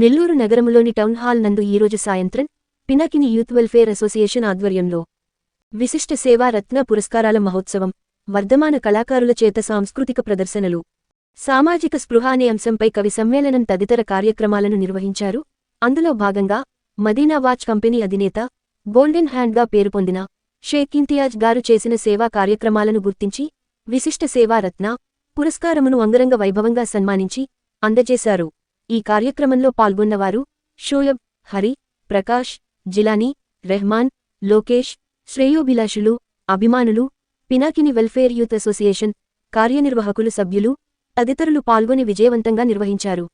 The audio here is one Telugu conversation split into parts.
నెల్లూరు నగరములోని టౌన్ హాల్ నందు ఈరోజు సాయంత్రం పినాకిని యూత్ వెల్ఫేర్ అసోసియేషన్ ఆధ్వర్యంలో విశిష్ట సేవా రత్న పురస్కారాల మహోత్సవం వర్ధమాన కళాకారుల చేత సాంస్కృతిక ప్రదర్శనలు సామాజిక స్పృహ అనే అంశంపై కవి సమ్మేళనం తదితర కార్యక్రమాలను నిర్వహించారు. అందులో భాగంగా మదీనా వాచ్ కంపెనీ అధినేత గోల్డెన్ హ్యాండ్గా పేరు పొందిన షేక్ ఇంతియాజ్ గారు చేసిన సేవా కార్యక్రమాలను గుర్తించి విశిష్ట సేవా రత్న పురస్కారమును అంగరంగ వైభవంగా సన్మానించి అందజేశారు. ఈ కార్యక్రమంలో పాల్గొన్నవారు షోయబ్ హరి ప్రకాష్ జిలానీ రెహమాన్ లోకేష్ శ్రేయోభిలాషులు అభిమానులు పినాకిని వెల్ఫేర్ యూత్ అసోసియేషన్ కార్యనిర్వాహకులు సభ్యులు తదితరులు పాల్గొని విజయవంతంగా నిర్వహించారు.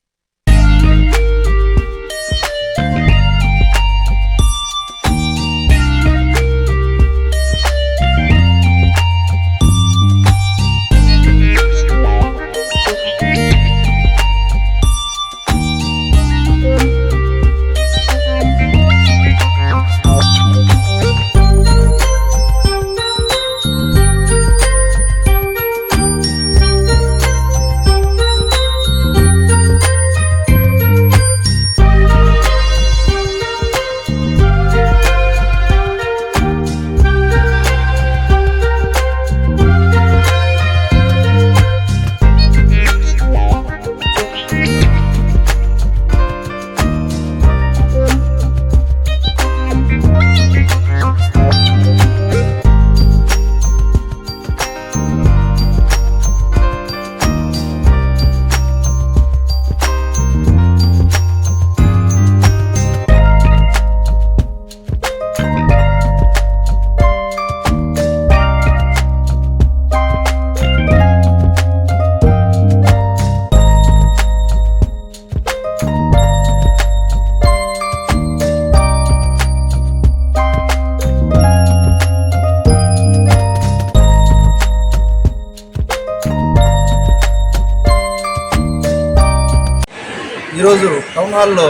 ఈరోజు టౌన్ హాల్లో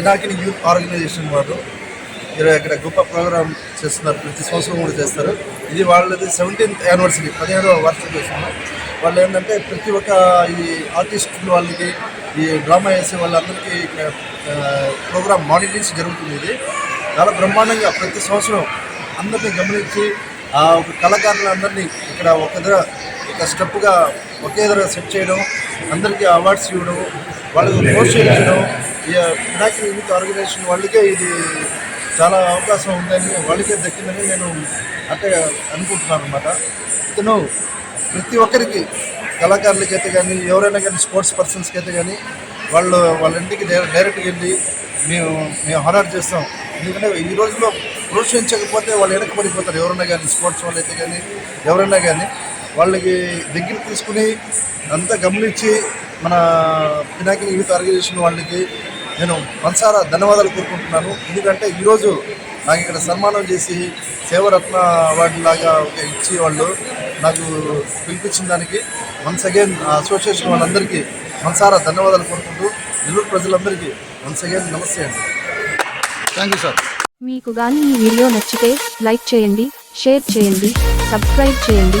ఇనాకిని యూత్ ఆర్గనైజేషన్ వారు ఈరోజు ఇక్కడ గొప్ప ప్రోగ్రామ్ చేస్తున్నారు. ప్రతి సంవత్సరం కూడా చేస్తారు. ఇది వాళ్ళది సెవెంటీన్త్ యానివర్సరీ పదిహేడవ వార్షికోత్సవం వాళ్ళు ఏంటంటే ప్రతి ఒక్క ఈ ఆర్టిస్టులు వాళ్ళకి ఈ డ్రామా వేసే వాళ్ళందరికీ ఇక్కడ ప్రోగ్రామ్ మానిటరింగ్స్ జరుగుతుంది ఇది. చాలా బ్రహ్మాండంగా ప్రతి సంవత్సరం అందరినీ గమనించి ఆ ఒక కళాకారులందరినీ ఇక్కడ ఒక దగ్గర ఒక స్టెప్గా ఒకే దగ్గర సెట్ చేయడం అందరికీ అవార్డ్స్ ఇవ్వడం వాళ్ళకి ప్రోత్సహించడం చేయడం వినాయక యూత్ ఆర్గనైజేషన్ వాళ్ళకే ఇది చాలా అవకాశం ఉందని వాళ్ళకే దక్కిందని నేను అంటే అనుకుంటున్నాను అనమాట ఇతను ప్రతి ఒక్కరికి కళాకారులకి అయితే కానీ ఎవరైనా కానీ స్పోర్ట్స్ పర్సన్స్కి అయితే కానీ వాళ్ళు వాళ్ళ ఇంటికి డైరెక్ట్గా వెళ్ళి మేము మేము హానర్ చేస్తాం. ఎందుకంటే ఈ రోజుల్లో ప్రోత్సహించకపోతే వాళ్ళు వెనకబడిపోతారు. ఎవరైనా కానీ స్పోర్ట్స్ వాళ్ళు అయితే కానీ ఎవరైనా కానీ వాళ్ళకి దగ్గర తీసుకుని అంతా గమనించి మన పినాకిని యూత్ ఆర్గనైజేషన్ వాళ్ళకి నేను మనసారా ధన్యవాదాలు కోరుకుంటున్నాను. ఎందుకంటే ఈరోజు నాకు ఇక్కడ సన్మానం చేసి సేవరత్న అవార్డు లాగా ఒక ఇచ్చి వాళ్ళు నాకు పిలిపించిన దానికి వన్స్ అగైన్ అసోసియేషన్ వాళ్ళందరికీ మనసారా ధన్యవాదాలు కోరుకుంటూ నెల్లూరు ప్రజలందరికీ వన్స్ అగైన్ నమస్తే అండి. థ్యాంక్ యూ సార్ మీకు గాని ఈ వీడియో నచ్చితే లైక్ చేయండి షేర్ చేయండి సబ్స్క్రైబ్ చేయండి.